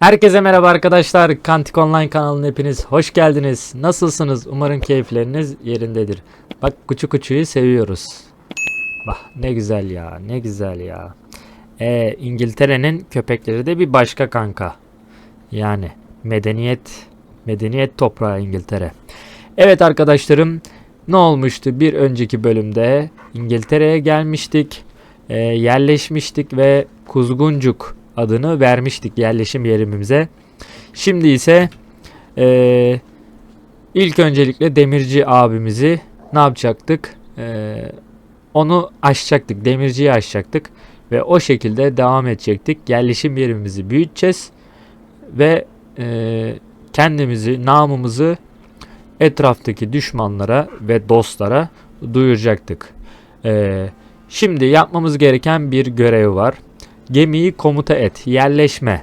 Herkese merhaba arkadaşlar. Kantik Online kanalına hepiniz hoş geldiniz. Nasılsınız? Umarım keyifleriniz yerindedir. Bak kuçu kuçuyu seviyoruz. Bak ne güzel ya, ne güzel ya. Ee, İngiltere'nin köpekleri de bir başka kanka. Yani medeniyet, medeniyet toprağı İngiltere. Evet arkadaşlarım, ne olmuştu bir önceki bölümde? İngiltere'ye gelmiştik, e, yerleşmiştik ve Kuzguncuk adını vermiştik yerleşim yerimize. Şimdi ise e, ilk öncelikle demirci abimizi ne yapacaktık? E, onu aşacaktık, demirciyi aşacaktık ve o şekilde devam edecektik. Yerleşim yerimizi büyüteceğiz ve e, kendimizi, namımızı etraftaki düşmanlara ve dostlara duyuracaktık. E, şimdi yapmamız gereken bir görev var. Gemiyi komuta et. Yerleşme.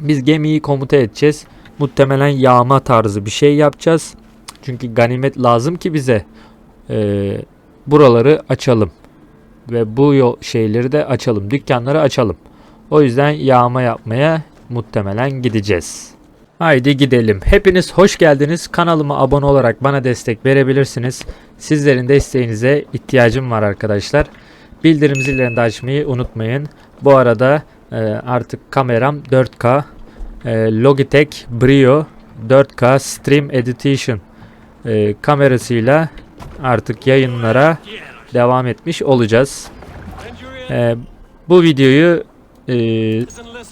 Biz gemiyi komuta edeceğiz. Muhtemelen yağma tarzı bir şey yapacağız. Çünkü ganimet lazım ki bize e, buraları açalım. Ve bu yol şeyleri de açalım. Dükkanları açalım. O yüzden yağma yapmaya muhtemelen gideceğiz. Haydi gidelim. Hepiniz hoş geldiniz. Kanalıma abone olarak bana destek verebilirsiniz. Sizlerin desteğinize ihtiyacım var arkadaşlar. Bildirim zillerini de açmayı unutmayın. Bu arada e, artık kameram 4K e, Logitech Brio 4K Stream Edition e, kamerasıyla artık yayınlara devam etmiş olacağız. E, bu videoyu e,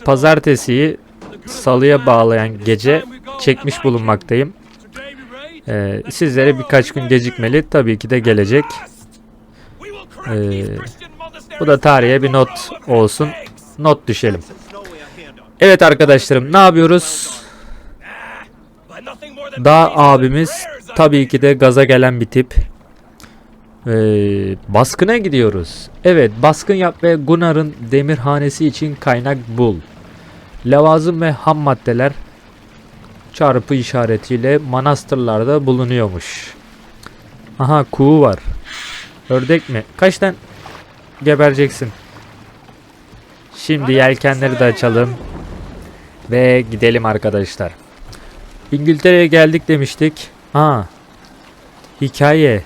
pazartesiyi salıya bağlayan gece çekmiş bulunmaktayım. E, sizlere birkaç gün gecikmeli tabii ki de gelecek. Ee, bu da tarihe bir not olsun. Not düşelim. Evet arkadaşlarım ne yapıyoruz? Dağ abimiz tabii ki de gaza gelen bir tip. Ee, baskına gidiyoruz. Evet baskın yap ve Gunnar'ın demirhanesi için kaynak bul. Lavazım ve ham maddeler çarpı işaretiyle manastırlarda bulunuyormuş. Aha kuğu var. Ördek mi? Kaç tane gebereceksin? Şimdi yelkenleri de açalım. Ve gidelim arkadaşlar. İngiltere'ye geldik demiştik. Ha. Hikaye.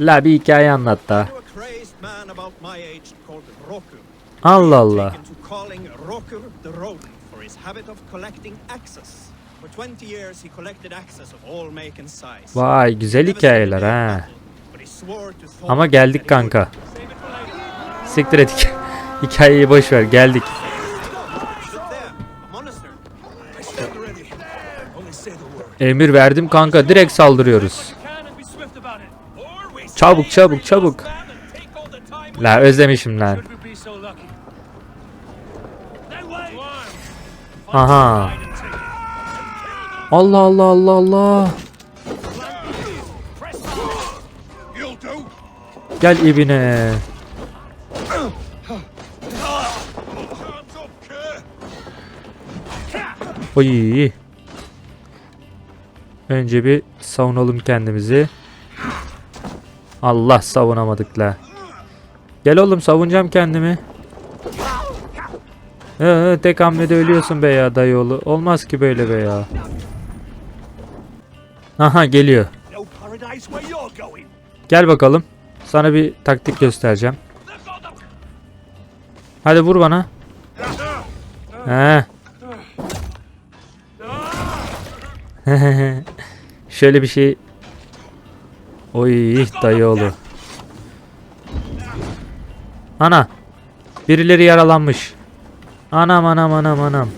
La bir hikaye anlat da. Allah Allah. Taken to calling Roku the Rodent for his habit of collecting axes. For 20 years he collected axes of all make and size. Vay güzel hikayeler ha. Ama geldik kanka. Siktir et. hik- Hikayeyi boş ver geldik. Emir verdim kanka direkt saldırıyoruz. Çabuk, çabuk, çabuk. La özlemişim lan. Aha. Allah Allah Allah Allah. Gel ibine. Oy. Önce bir savunalım kendimizi. Allah savunamadık la. Gel oğlum savunacağım kendimi. Ee, tek hamlede ölüyorsun be ya dayıoğlu. Olmaz ki böyle be ya. Aha geliyor. Gel bakalım. Sana bir taktik göstereceğim. Hadi vur bana. He. Şöyle bir şey. Oy dayıoğlu. Ana. Birileri yaralanmış. Anam anam anam anam.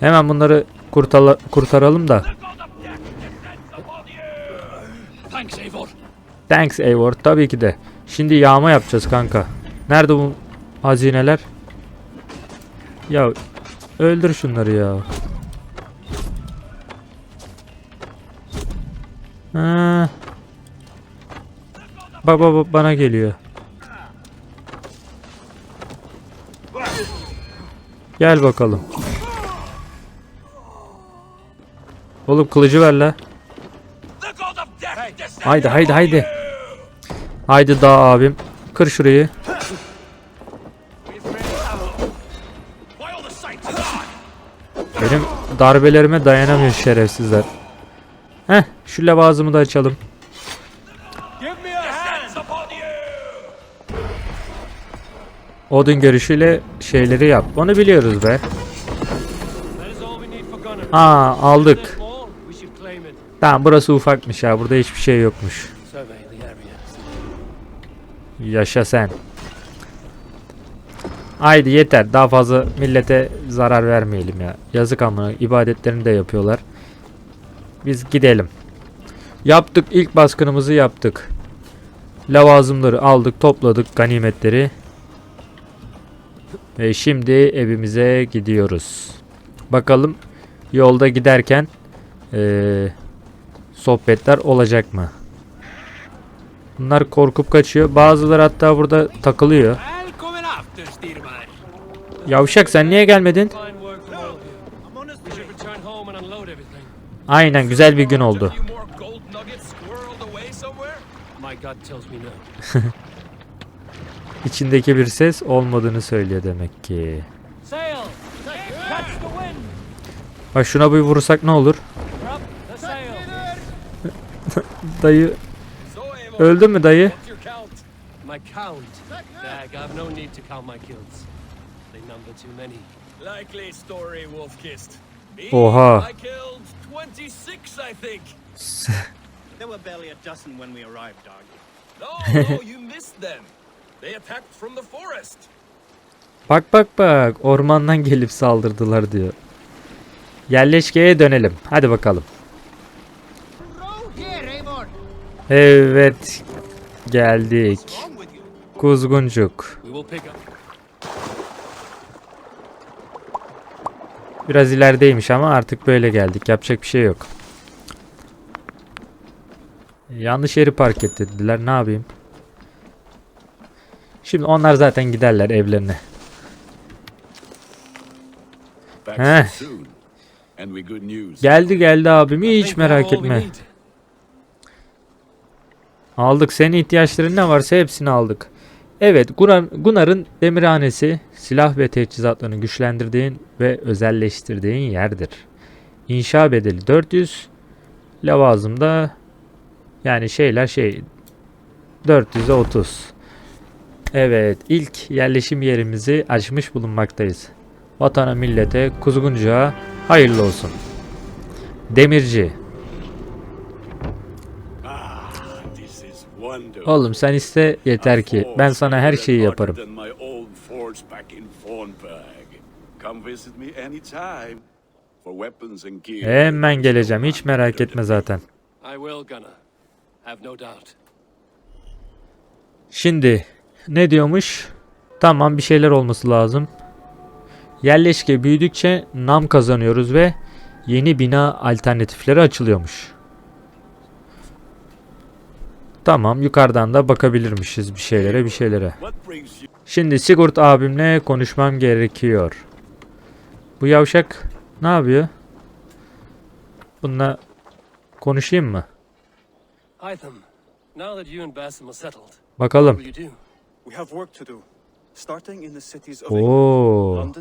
Hemen bunları kurtala- kurtaralım da. They've got the death descent upon you. Thanks, Eivor. Thanks Eivor. Tabii ki de. Şimdi yağma yapacağız kanka. Nerede bu hazineler? Ya öldür şunları ya. Ha. Bak bak, bana geliyor. Gel bakalım. Oğlum kılıcı ver la. Haydi haydi haydi. Haydi dağ abim. Kır şurayı. Benim darbelerime dayanamıyor şerefsizler. Heh şu lavazımı da açalım. Odun görüşüyle şeyleri yap. Onu biliyoruz be. Aa aldık. Small, we should claim it. Tamam burası ufakmış ya. Burada hiçbir şey yokmuş. Yaşa sen. Haydi yeter. Daha fazla millete zarar vermeyelim ya. Yazık amına. ibadetlerini de yapıyorlar. Biz gidelim. Yaptık. ilk baskınımızı yaptık. Lavazımları aldık. Topladık ganimetleri. Ve şimdi evimize gidiyoruz. Bakalım yolda giderken eee, sohbetler olacak mı? Bunlar korkup kaçıyor. Bazıları hatta burada takılıyor. Yavşak sen niye gelmedin? Aynen güzel bir gün oldu. İçindeki bir ses olmadığını söylüyor demek ki. Bak şuna bir vursak ne olur? We're up the sail! Dayı öldü mü dayı? My count. Dag, I've no need to count my kills. They number too many. Likely story, Wolfkist. Me, Oha. I killed 26, I think. There were barely a dozen when we arrived, dog. No, no, you missed them. They attacked from the forest. Bak bak bak ormandan gelip saldırdılar diyor. Yerleşkeye dönelim. Hadi bakalım. Evet geldik. Kuzguncuk. Biraz ilerideymiş ama artık böyle geldik. Yapacak bir şey yok. Yanlış yeri park ettirdiler. Ne yapayım? Şimdi onlar zaten giderler evlerine. Heh. Geldi geldi abim. Hiç merak etme. Aldık. Senin ihtiyaçların ne varsa hepsini aldık. Evet, Gunar, Gunar'ın demirhanesi silah ve teçhizatlarını güçlendirdiğin ve özelleştirdiğin yerdir. İnşa bedeli 400, lavazımda yani şeyler şey 400'e 30. Evet, ilk yerleşim yerimizi açmış bulunmaktayız. Vatana, millete, kuzguncuğa hayırlı olsun. Demirci. Ah, this is wonderful. Oğlum sen iste yeter ki ben sana her şeyi yaparım. Hemen geleceğim hiç merak etme zaten. Şimdi ne diyormuş? Tamam bir şeyler olması lazım. Yerleşke büyüdükçe nam kazanıyoruz ve yeni bina alternatifleri açılıyormuş. Tamam yukarıdan da bakabilirmişiz bir şeylere bir şeylere. Şimdi Sigurd abimle konuşmam gerekiyor. Bu yavşak ne yapıyor? Bununla konuşayım mı? Hytham, now that you and Basim are settled, what Bakalım. Oo.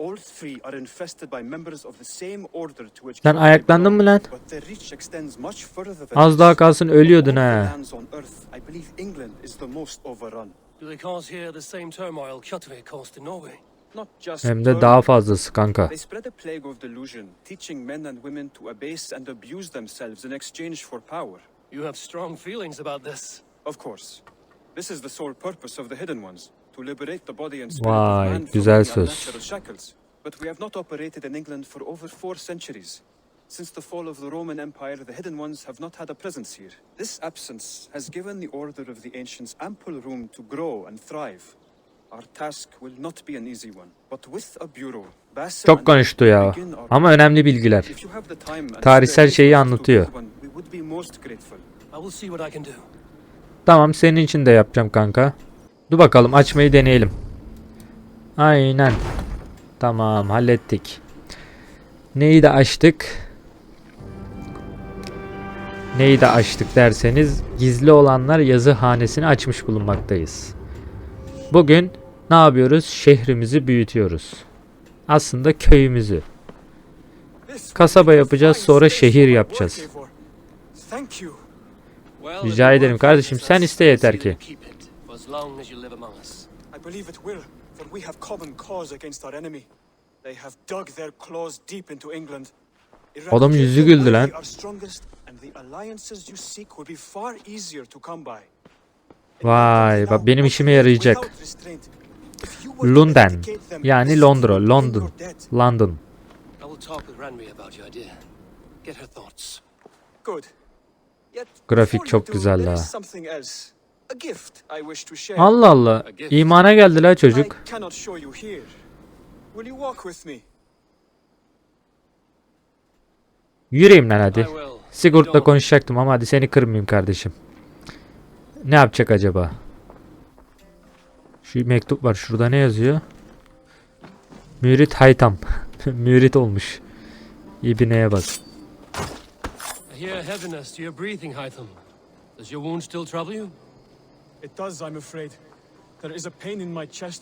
England, London, Jorvik, Winchester, all three are infested by members of the same order to which Sen ayaklandın mı lan? But their reach extends much further than Az daha kalsın ölüyordun ha. on earth, I believe England is the most overrun. Do they cause here the same turmoil Kjotve caused in Norway? Not just Hem de daha fazlası kanka. They spread a plague of delusion, teaching men and women to abase and abuse themselves in exchange for power. You have strong feelings about this. Of course. This is the sole purpose of the hidden ones, Vay, güzel söz. But we have not operated in England for over four centuries. Since the fall of the Roman Empire, the hidden ones have not had a presence here. This absence has given the order of the ancients ample room to grow and thrive. Our task will not be an easy one, but with a bureau, Basim Çok konuştu ya. begin our Ama önemli bilgiler. If you have the time and Tarihsel şeyi anlatıyor. build one, we would be most grateful. I will see what I can do. Tamam senin için de yapacağım kanka. Dur bakalım açmayı deneyelim. Aynen. Tamam hallettik. Neyi de açtık? Neyi de açtık derseniz gizli olanlar yazı hanesini açmış bulunmaktayız. Bugün ne yapıyoruz? Şehrimizi büyütüyoruz. Aslında köyümüzü. Kasaba yapacağız, sonra şehir yapacağız. Rica ederim kardeşim, sen iste yeter ki. Long as you live among us. I believe it will, for we have common cause against our enemy. They have dug their claws deep into England. Adam yüzü güldü lan. we are strongest, and the alliances you seek will be far easier to come by. Vay bak benim işime yarayacak. London yani Londra, London. London. Grafik çok güzel ha. İs something else. A gift I wish to share. Allah Allah. İmana geldi la çocuk. I cannot show you here. Will you walk with me? Yürüyeyim lan hadi. will. Sigurt'la konuşacaktım ama hadi seni kırmayayım kardeşim. Ne yapacak acaba? Şu mektup var. Şurada ne yazıyor? Mürit Haytam. Mürit olmuş. İbneye bak. Hear heaviness to your breathing, Hytham. Does your wound still trouble you?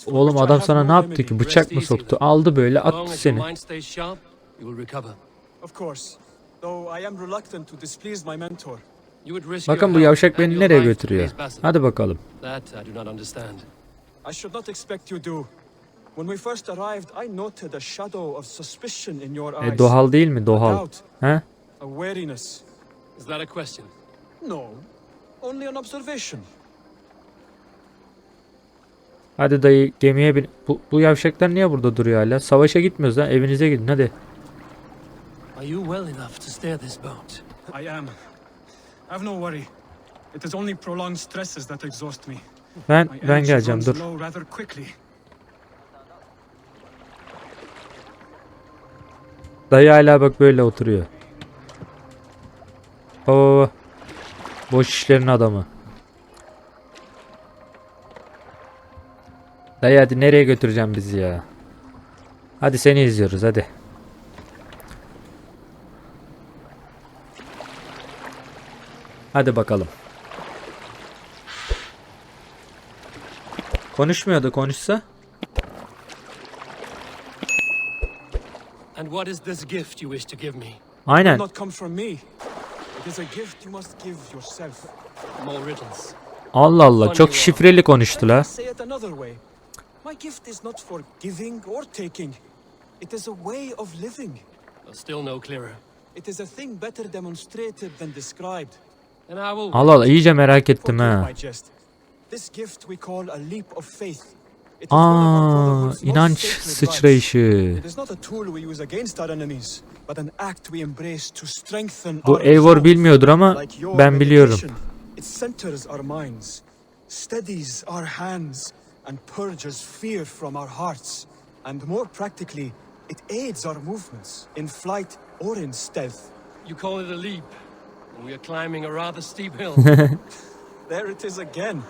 Oğlum adam sana ne yaptı ki? Bıçak mı soktu? Aldı böyle attı seni. mind stays sharp, you will recover. Of course. Though I am reluctant to displease my mentor. You would risk Bakın bu yavşak beni nereye götürüyor? Hadi bakalım. I should not expect you do. When we first arrived, I noted a shadow of suspicion in your eyes. E, doğal değil mi? Doğal. He? a wariness. Is that a question? No, only an observation. Hadi dayı gemiye bin. Bu, bu yavşaklar niye burada duruyor hala? Savaşa gitmiyoruz lan. Evinize gidin hadi. Are you well enough to steer this boat? I am. Have no worry. It is only prolonged stresses that exhaust me. Ben ben geleceğim dur. Dayı hala bak böyle oturuyor. Baba baba. Boş işlerin adamı. Dayı hadi nereye götüreceğim bizi ya? Hadi seni izliyoruz hadi. Hadi bakalım. Konuşmuyordu konuşsa. And what is this gift you wish to give me? Aynen. Not come from me. It is a gift you must give yourself. More riddles. Allah Allah çok şifreli konuştu la. My gift is not for giving or taking. It is a way of living. Still no clearer. It is a thing better demonstrated than described. And I will. Allah Allah iyice merak ettim ha. This gift we call a leap of faith. Aa, inanç sıçrayışı. It is not a tool we use against our enemies, but an act we embrace to strengthen Bu our Eivor bilmiyordur ama ben biliyorum. meditation, It centers our minds, steadies our hands, and purges fear from our hearts. And more practically, it aids our movements in flight or in stealth. You call it a leap, and we are climbing a rather steep hill. There it is again,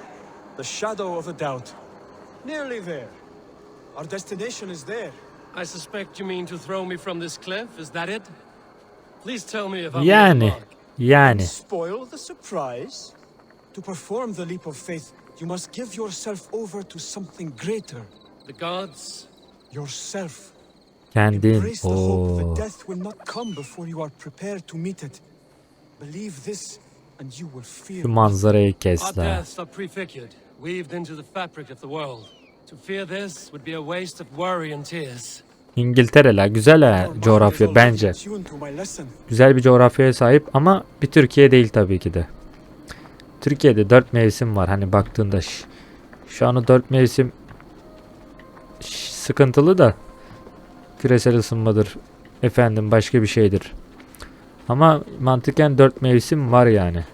the shadow of a doubt. Nearly there. Our destination is there. I suspect you mean to throw me from this cliff. Is that it? Please tell me if I'm Yani near the yani Spoil the surprise. To perform the leap of faith, you must give yourself over to something greater. The gods. Yourself. kendin. Embrace the hope that death will not come before you are prepared to meet it. Believe this, and you will fear. Şu manzarayı Our kes la. deaths are prefigured, weaved into the fabric of the world. To fear this would be a waste of worry and tears. İngiltere la güzel ha coğrafya bence. Güzel bir coğrafyaya sahip ama bir Türkiye değil tabii ki de. Türkiye'de dört mevsim var hani baktığında şu an dört mevsim sıkıntılı da küresel ısınmadır efendim başka bir şeydir. Ama mantıken dört mevsim var yani.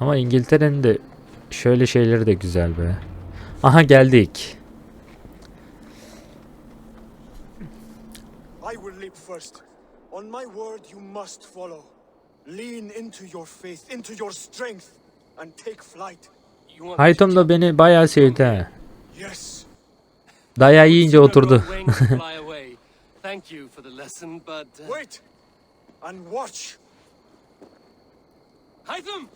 Ama İngiltere'nin de şöyle şeyleri de güzel be. Aha geldik. I will leap first. On my word, you must follow. Lean into your faith, into your strength, and take flight. Haytom da beni bayağı sevdi ha. Yes. Dayağı yiyince oturdu. Thank you for the lesson, but uh, Wait, and watch. Hytham!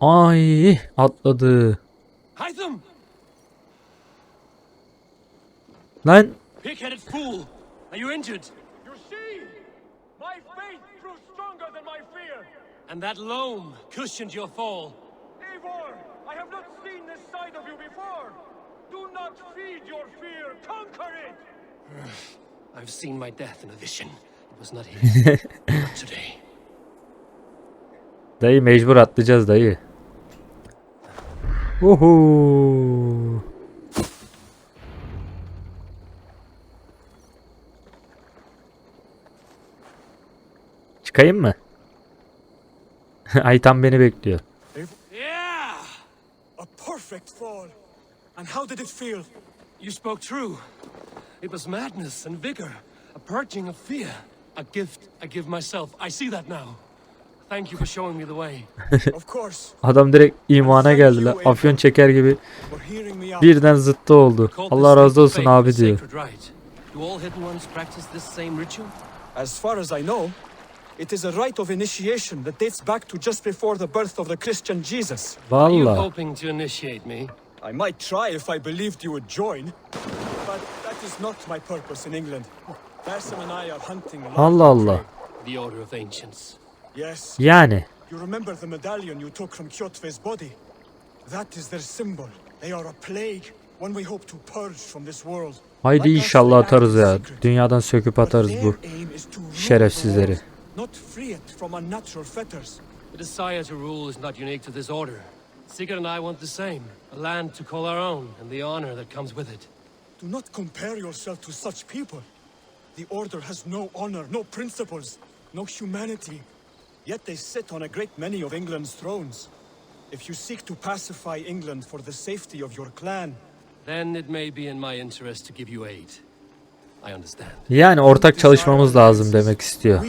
Ay atladı. Hytham! Lan Pig-headed fool! Are you injured? You see? My faith proved stronger than my fear. And that loam cushioned your fall. Eivor, I have not seen this side of you before. Do not feed your fear, conquer it! I've seen my death in a vision. It was not here. not today. dayı mecbur atlayacağız dayı. Uhu. Çıkayım mı? Aytan beni bekliyor. Yeah! A perfect fall. And how did it feel? You spoke true. It was madness and vigor, a purging of fear, a gift I give myself. I see that now. Thank you for showing me the way. of course, Adam direkt imana geldi la. Afyon çeker gibi birden zıttı oldu. Allah razı olsun abi diyor. Do all hidden ones practice this same ritual? As far as I know, it is a rite of initiation that dates back to just before the birth of the Christian Jesus. Are you Valla. hoping to initiate me? I might try if I believed you would join, but that is not my purpose in England. Basim and I are hunting. large Allah Allah. prey. The Order of Ancients. Yes, Yani. you remember the medallion you took from Kjotve's body? That is their symbol. They are a plague, one we hope to purge from this world. Haydi inşallah atarız ya. Dünyadan söküp atarız bu şerefsizleri. Not free it from unnatural fetters. The desire to rule is not unique to this order. Sigurd and I want the same. A land to call our own, and the honor that comes with it. Do not compare yourself to such people. The Order has no honor, no principles, no humanity. Yet they sit on a great many of England's thrones. If you seek to pacify England for the safety of your clan, Then it may be in my interest to give you aid. I understand. Yani ortak çalışmamız lazım demek istiyor.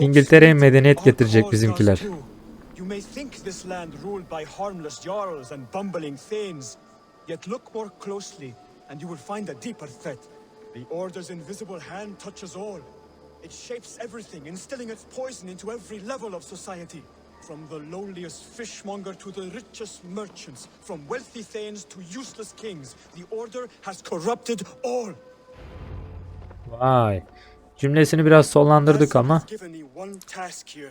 İngiltere'ye medeniyet getirecek bizimkiler. does too. You may think this land ruled by harmless jarls and bumbling thanes, yet look more closely, and you will find a deeper threat. The Order's invisible hand touches all. It shapes everything, instilling its poison into every level of society. From the lowliest fishmonger to the richest merchants, from wealthy thanes to useless kings, the Order has corrupted all. Vay. Cümlesini biraz sonlandırdık Basim ama. me one task here.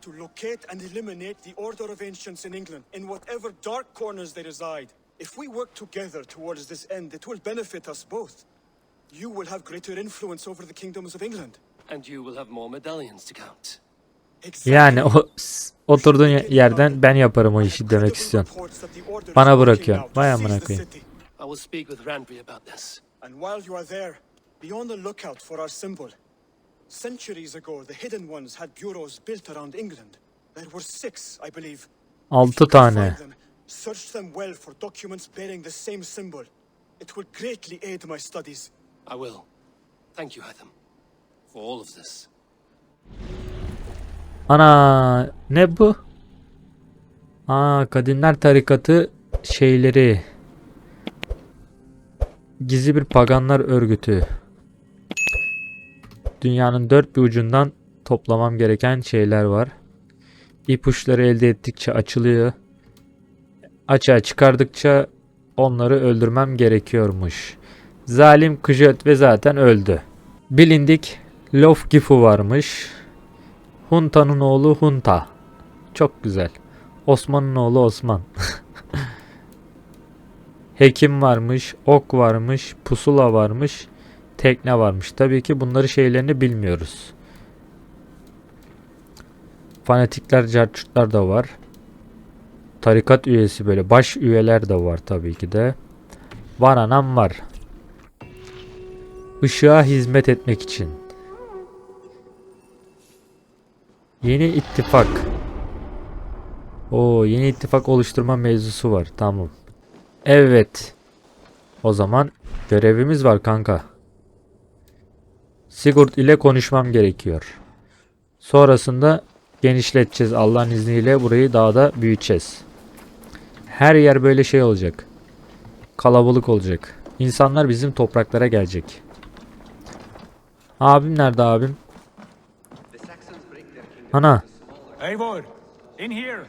To locate and eliminate the Order of Ancients in England, in whatever dark corners they reside. If we work together towards this end, it will benefit us both. You will have greater influence over the kingdoms of England. And you will have more medallions to count. Yani o oturduğun ye- yerden ben yaparım o işi demek istiyorsun. Bana bırakıyorsun. Vay amına koyayım. And while you are there, be on the lookout for our symbol. Centuries ago, the Hidden Ones had bureaus built around England. There were six, I believe. Altı tane. search them well for documents bearing the same symbol. It will greatly aid my studies. I will. Thank you, Hytham, for all of this. Ana ne bu? Aa Kadimler Tarikatı şeyleri. Gizli bir paganlar örgütü. Dünyanın dört bir ucundan toplamam gereken şeyler var. İpuçları elde ettikçe açılıyor. Açığa çıkardıkça onları öldürmem gerekiyormuş. Zalim Kıjöt ve zaten öldü. Bilindik Lofgifu varmış. Hunta'nın oğlu Hunta. Çok güzel. Osman'ın oğlu Osman. Hekim varmış, ok varmış, pusula varmış, tekne varmış. Tabii ki bunları şeylerini bilmiyoruz. Fanatikler, carçutlar da var. Tarikat üyesi böyle baş üyeler de var tabii ki de. Var anam var. Işığa hizmet etmek için. Yeni ittifak. Oo, yeni ittifak oluşturma mevzusu var. Tamam. Evet. O zaman görevimiz var kanka. Sigurd ile konuşmam gerekiyor. Sonrasında genişleteceğiz Allah'ın izniyle burayı daha da büyüteceğiz. Her yer böyle şey olacak. Kalabalık olacak. İnsanlar bizim topraklara gelecek. Abim nerede abim? Ana. Eivor, in here.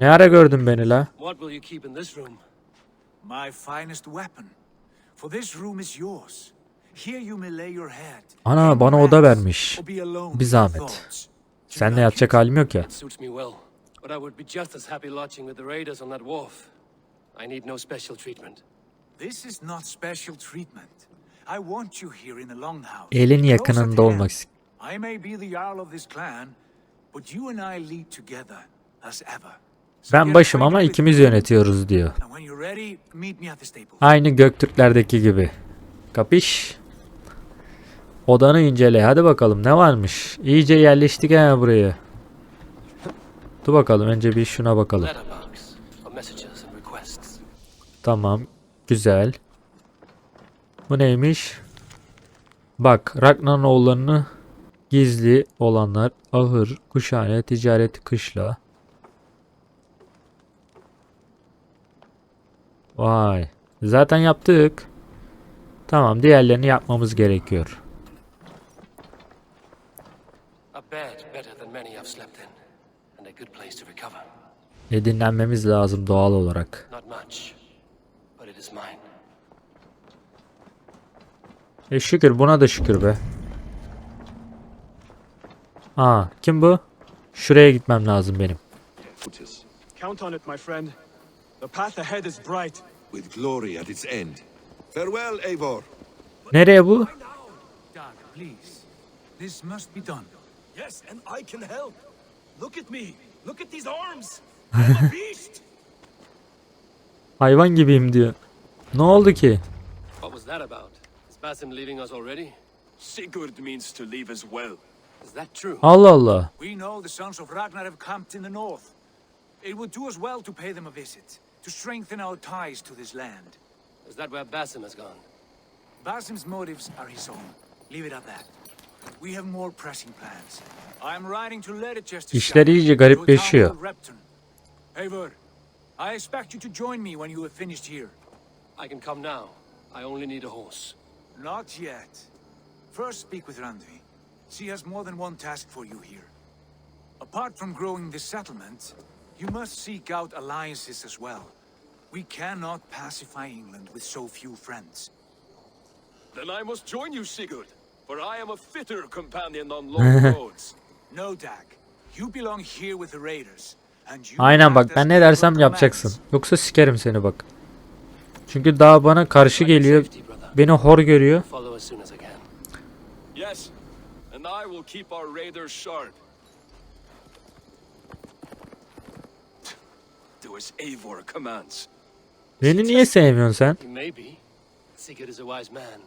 Ne ara gördün beni la? What will you keep in this room? My finest weapon. For this room is yours. Here you may lay your head. Ana, bana oda vermiş. Bir zahmet. Seninle yatacak halim yok ya. It suits me well. But I would be just as happy lodging with the raiders on that wharf. I need no special treatment. This is not special treatment. I want you here in the longhouse. Elin yakınında olmak I may be the jarl of this clan, but you and I lead together as ever. Ben başım ama ikimiz yönetiyoruz diyor. Aynı Göktürklerdeki gibi. Kapış? Odanı incele. Hadi bakalım ne varmış. İyice yerleştik ha buraya. Dur bakalım önce bir şuna bakalım. Tamam. Güzel. Bu neymiş? Bak Ragnar'ın oğullarını gizli olanlar ahır, kuşhane, ticaret, kışla. Vay. Zaten yaptık. Tamam diğerlerini yapmamız gerekiyor. E dinlenmemiz lazım doğal olarak. E şükür buna da şükür be. Aa kim bu? Şuraya gitmem lazım benim. Count on it, my friend. The path ahead is bright. with glory at its end. Farewell, Eivor. Nereye bu? Dag, please. This must be done. Yes, and I can help. Look at me. Look at these arms. I'm a beast. Hayvan gibiyim diyor. Ne oldu ki? What was that about? Is Basim leaving us already? Sigurd means to leave as well. Is that true? Allah Allah. We know the sons of Ragnar have camped in the north. It would do us well to pay them a visit, to strengthen our ties to this land. Is that where Basim has gone? Basim's motives are his own. Leave it at that. We have more pressing plans. I am riding to Leicester. İşler iyice garipleşiyor. Eivor, I expect you to join me when you have finished here. I can come now. I only need a horse. Not yet. First, speak with Randvi. She has more than one task for you here. Apart from growing this settlement, you must seek out alliances as well. We cannot pacify England with so few friends. Then I must join you, Sigurd, for I am a fitter companion on long roads. No, Dag. You belong here with the raiders. And you Aynen bak ben ne dersem yapacaksın. Yoksa sikerim seni bak. Çünkü daha bana karşı geliyor. Beni hor görüyor. And I will keep our raiders sharp. Do as Eivor commands. Beni niye sevmiyorsun sen? He may be. Sigurd is a wise man.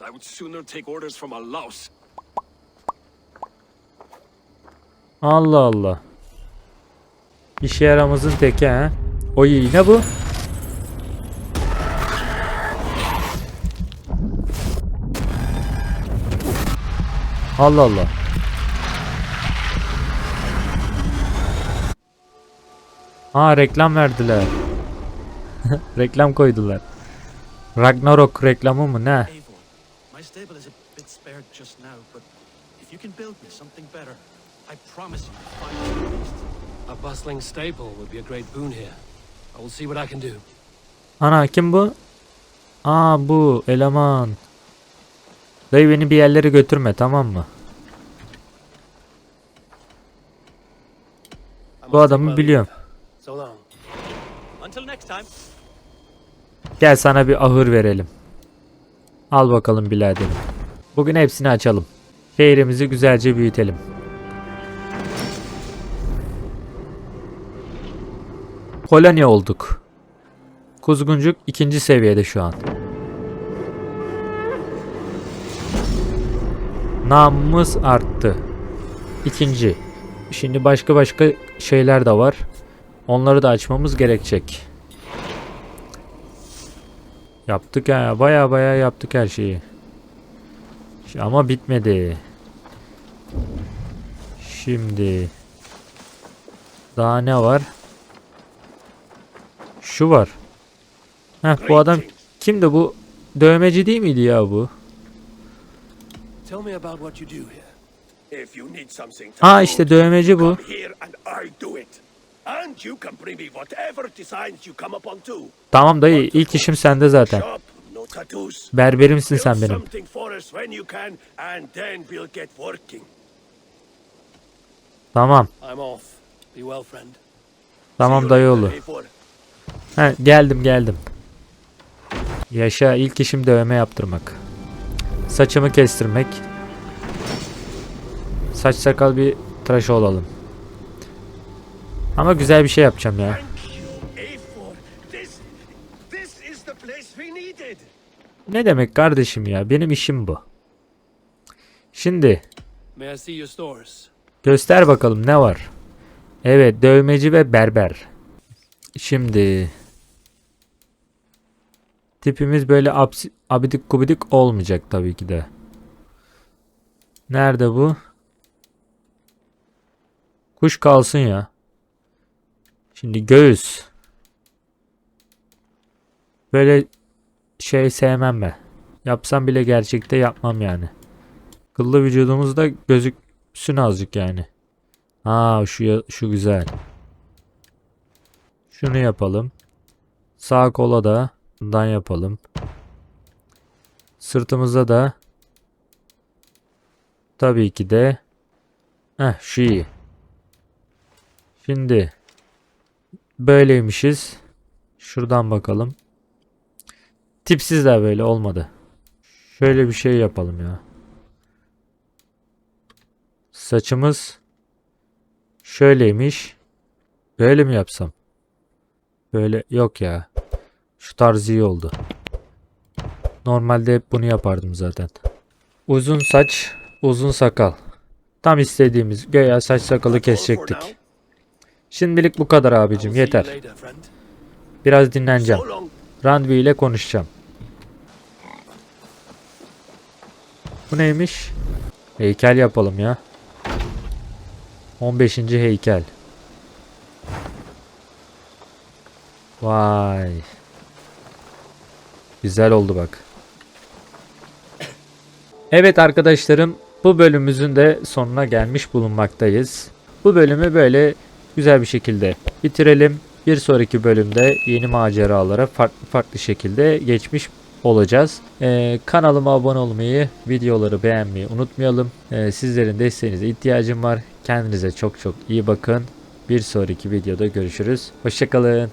I would sooner take orders from a louse. Allah Allah. İşe yaramazın teki ha. O iyi ne bu? a great boon here. I will see what I can do. Ana kim bu? Aa bu eleman. Dayı beni bir yerlere götürme tamam mı? Bu adamı biliyorum. Gel sana bir ahır verelim. Al bakalım biraderim. Bugün hepsini açalım. Şehrimizi güzelce büyütelim. Koloni olduk. Kuzguncuk ikinci seviyede şu an. Namımız arttı. İkinci. Şimdi başka başka şeyler de var. Onları da açmamız gerekecek. Yaptık ha. Baya baya yaptık her şeyi. Ama bitmedi. Şimdi. Daha ne var? Şu var. Heh bu adam kimdi bu? Dövmeci değil miydi ya bu? Tell me about what you do here. If you need something to Ha do, işte dövmeci bu. come here and I'll do it. And you can bring me whatever designs you come upon too. Tamam dayı ilk işim sende zaten. Berberimsin sen benim. Tamam. I'm off. Be well, friend. Tamam later, Eivor. Ha, geldim geldim. Yaşa ilk işim dövme yaptırmak. Saçımı kestirmek. Saç sakal bir tıraş olalım. Ama güzel bir şey yapacağım ya. Ne demek kardeşim ya? Benim işim bu. Şimdi göster bakalım ne var. Evet dövmeci ve berber. Şimdi tipimiz böyle absi- abidik gubidik olmayacak tabii ki de. Nerede bu? Kuş kalsın ya. Şimdi göğüs. Böyle şey sevmem ben. Yapsam bile gerçekte yapmam yani. Kıllı vücudumuzda gözüksün azıcık yani. Aa şu şu güzel. Şunu yapalım. Sağ kola da bundan yapalım. Sırtımıza da tabii ki de Heh şu iyi. Şimdi böyleymişiz. Şuradan bakalım. Tipsiz de böyle olmadı. Şöyle bir şey yapalım ya. Saçımız şöyleymiş. Böyle mi yapsam? Böyle yok ya. Şu tarz iyi oldu. Normalde hep bunu yapardım zaten. Uzun saç, uzun sakal. Tam istediğimiz göya saç sakalı kesecektik. Şimdilik bu kadar abicim yeter. Biraz dinleneceğim. Randevu ile konuşacağım. Bu neymiş? Heykel yapalım ya. 15. heykel. Vay. Güzel oldu bak. Evet arkadaşlarım bu bölümümüzün de sonuna gelmiş bulunmaktayız. Bu bölümü böyle güzel bir şekilde bitirelim. Bir sonraki bölümde yeni maceralara farklı farklı şekilde geçmiş olacağız. Ee, kanalıma abone olmayı, videoları beğenmeyi unutmayalım. Ee, sizlerin desteğinize ihtiyacım var. Kendinize çok çok iyi bakın. Bir sonraki videoda görüşürüz. Hoşçakalın.